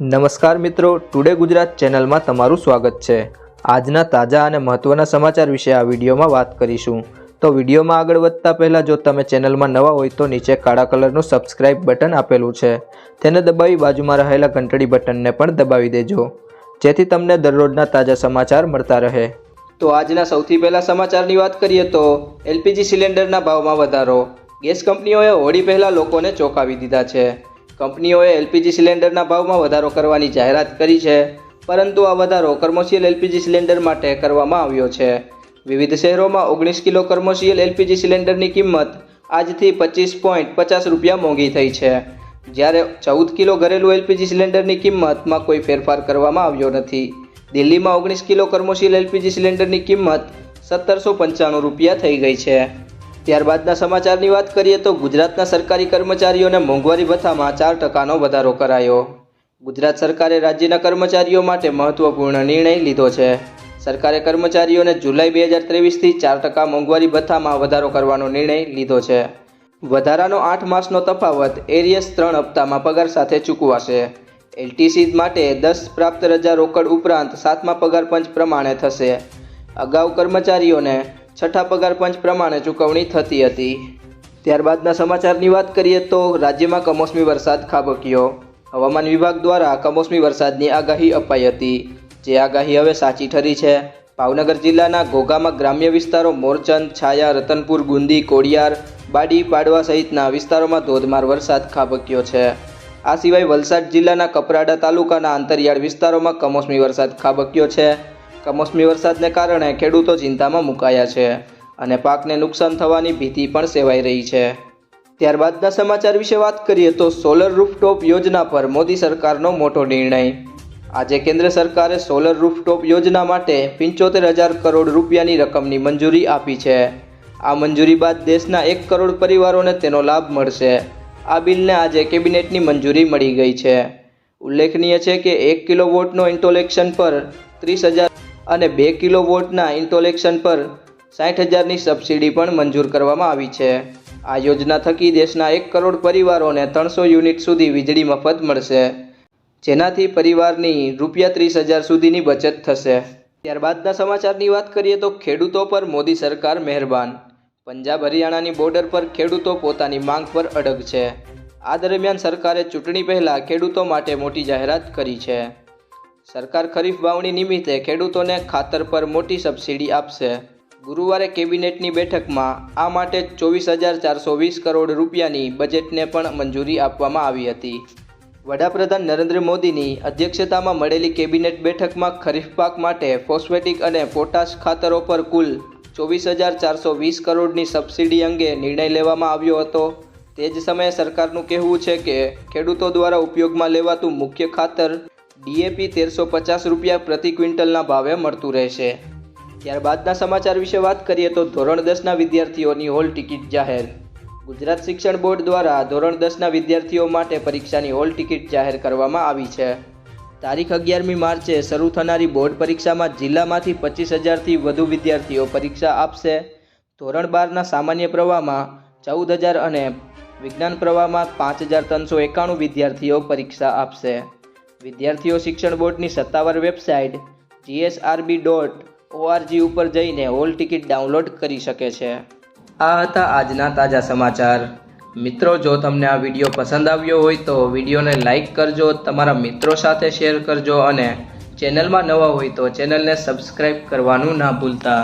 નમસ્કાર મિત્રો ટુડે ગુજરાત ચેનલમાં તમારું સ્વાગત છે. આજના તાજા અને મહત્ત્વના સમાચાર વિશે આ વિડીયોમાં વાત કરીશું. તો વિડીયોમાં આગળ વધતા પહેલાં જો તમે ચેનલમાં નવા હોય તો નીચે કાળા કલરનું સબસ્ક્રાઇબ બટન આપેલું છે. તેને દબાવી બાજુમાં રહેલા ઘંટડી બટનને પણ દબાવી દેજો. જેથી તમને દરરોજના તાજા સમાચાર મળતા રહે. તો આજના સૌથી પહેલાં સમાચારની વાત કરીએ તો, એલપીજી સિલિન્ડરના ભાવમાં વધારો. ગેસ કંપનીઓએ હોળી પહેલાં લોકોને ચોંકાવી દીધા છે. કંપનીઓએ એલપીજી સિલિન્ડરના ભાવમાં વધારો કરવાની જાહેરાત કરી છે, પરંતુ આ વધારો કર્મોશિયલ એલપીજી સિલિન્ડર માટે કરવામાં આવ્યો છે. વિવિધ શહેરોમાં ઓગણીસ કિલો કર્મોશિયલ એલપીજી સિલિન્ડરની કિંમત આજથી પચીસ પોઈન્ટ પચાસ રૂપિયા મોંઘી થઈ છે. જ્યારે ચૌદ કિલો ઘરેલું એલપીજી સિલિન્ડરની કિંમતમાં કોઈ ફેરફાર કરવામાં આવ્યો નથી. દિલ્હીમાં ઓગણીસ કિલો કર્મોશિયલ એલપીજી સિલિન્ડરની કિંમત સત્તરસો પંચાણું રૂપિયા થઈ ગઈ છે. ત્યારબાદના સમાચારની વાત કરીએ તો ગુજરાતના સરકારી કર્મચારીઓને મોંઘવારી ભથ્થામાં ચાર ટકાનો વધારો કરાયો. ગુજરાત સરકારે રાજ્યના કર્મચારીઓ માટે મહત્વપૂર્ણ નિર્ણય લીધો છે. સરકારે કર્મચારીઓને જુલાઈ બે હજાર ત્રેવીસથી ચાર ટકા મોંઘવારી ભથ્થામાં વધારો કરવાનો નિર્ણય લીધો છે. વધારાનો આઠ માસનો તફાવત એરિયસ ત્રણ હપ્તામાં પગાર સાથે ચૂકવાશે. એલટીસી માટે દસ પ્રાપ્ત રજા રોકડ ઉપરાંત સાતમા પગાર પંચ પ્રમાણે થશે. અગાઉ કર્મચારીઓને છઠ્ઠા પગાર પંચ પ્રમાણે ચૂકવણી થતી હતી. ત્યારબાદના સમાચારની વાત કરીએ તો રાજ્યમાં કમોસમી વરસાદ ખાબક્યો. હવામાન વિભાગ દ્વારા કમોસમી વરસાદની આગાહી અપાઈ હતી. જે આગાહી હવે સાચી ઠરી છે. ભાવનગર જિલ્લાના ઘોઘામાં ગ્રામ્ય વિસ્તારો મોરચંદ, છાયા, રતનપુર, ગુંદી, કોડિયાર, બાડી, પાડવા સહિતના વિસ્તારોમાં ધોધમાર વરસાદ ખાબક્યો છે. આ સિવાય વલસાડ જિલ્લાના કપરાડા તાલુકાના અંતરિયાળ વિસ્તારોમાં કમોસમી વરસાદ ખાબક્યો છે. કમોસમી વરસાદને કારણે ખેડૂતો ચિંતામાં મુકાયા છે અને પાકને નુકસાન થવાની ભીતિ પણ સેવાઈ રહી છે. ત્યારબાદના સમાચાર વિશે વાત કરીએ તો સોલર રૂફટોપ યોજના પર મોદી સરકારનો મોટો નિર્ણય. આજે કેન્દ્ર સરકારે સોલર રૂફટોપ યોજના માટે પંચોતેર હજાર કરોડ રૂપિયાની રકમની મંજૂરી આપી છે. આ મંજૂરી બાદ દેશના એક કરોડ પરિવારોને તેનો લાભ મળશે. આ બિલને આજે કેબિનેટની મંજૂરી મળી ગઈ છે. ઉલ્લેખનીય છે કે એક કિલો વોટનો ઇન્ટોલેક્શન પર ત્રીસ હજાર અને બે કિલો વોટના ઇન્ટોલેક્શન પર સાઠ હજારની સબસિડી પણ મંજૂર કરવામાં આવી છે. આ યોજના થકી દેશના એક કરોડ પરિવારોને ત્રણસો યુનિટ સુધી વીજળી મફત મળશે, જેનાથી પરિવારની રૂપિયા ત્રીસ હજાર સુધીની બચત થશે. ત્યારબાદના સમાચારની વાત કરીએ તો ખેડૂતો પર મોદી સરકાર મહેરબાન. પંજાબ હરિયાણાની બોર્ડર પર ખેડૂતો પોતાની માંગ પર અડગ છે. આ દરમિયાન સરકારે ચૂંટણી પહેલાં ખેડૂતો માટે મોટી જાહેરાત કરી છે. સરકાર ખરીફ વાવણી નિમિત્તે ખેડૂતોને ખાતર પર મોટી સબસિડી આપશે. ગુરુવારે કેબિનેટની બેઠકમાં આ માટે ચોવીસ હજાર ચારસો વીસ કરોડ રૂપિયાની બજેટને પણ મંજૂરી આપવામાં આવી હતી. વડાપ્રધાન નરેન્દ્ર મોદીની અધ્યક્ષતામાં મળેલી કેબિનેટ બેઠકમાં ખરીફ પાક માટે ફોસ્ફેટિક અને પોટાશ ખાતરો પર કુલ ચોવીસ હજાર ચારસો વીસ કરોડની સબસિડી અંગે નિર્ણય લેવામાં આવ્યો હતો. તે જ સમયે સરકારનું કહેવું છે કે ખેડૂતો દ્વારા ઉપયોગમાં લેવાતું મુખ્ય ખાતર ડીએપી તેરસો પચાસ રૂપિયા પ્રતિ ક્વિન્ટલના ભાવે મળતું રહેશે. ત્યારબાદના સમાચાર વિશે વાત કરીએ તો ધોરણ દસના વિદ્યાર્થીઓની હોલ ટિકિટ જાહેર. ગુજરાત શિક્ષણ બોર્ડ દ્વારા ધોરણ દસના વિદ્યાર્થીઓ માટે પરીક્ષાની હોલ ટિકિટ જાહેર કરવામાં આવી છે. તારીખ અગિયારમી માર્ચે શરૂ થનારી બોર્ડ પરીક્ષામાં જિલ્લામાંથી પચીસ હજારથી વધુ વિદ્યાર્થીઓ પરીક્ષા આપશે. ધોરણ બારના સામાન્ય પ્રવાહમાં ચૌદ હજાર અને વિજ્ઞાન પ્રવાહમાં પાંચ હજાર ત્રણસો એકાણું વિદ્યાર્થીઓ પરીક્ષા આપશે. વિદ્યાર્થીઓ શિક્ષણ બોર્ડની સત્તાવાર વેબસાઇટ જીએસઆરબી ડોટ ઓઆરજી ઉપર જઈને હોલ ટિકિટ ડાઉનલોડ કરી શકે છે. આ હતા આજના તાજા સમાચાર. મિત્રો, જો તમને આ વીડિયો પસંદ આવ્યો હોય તો વિડીયોને લાઇક કરજો, તમારા મિત્રો સાથે શેર કરજો અને ચેનલમાં નવા હોય તો ચેનલને સબસ્ક્રાઈબ કરવાનું ના ભૂલતા.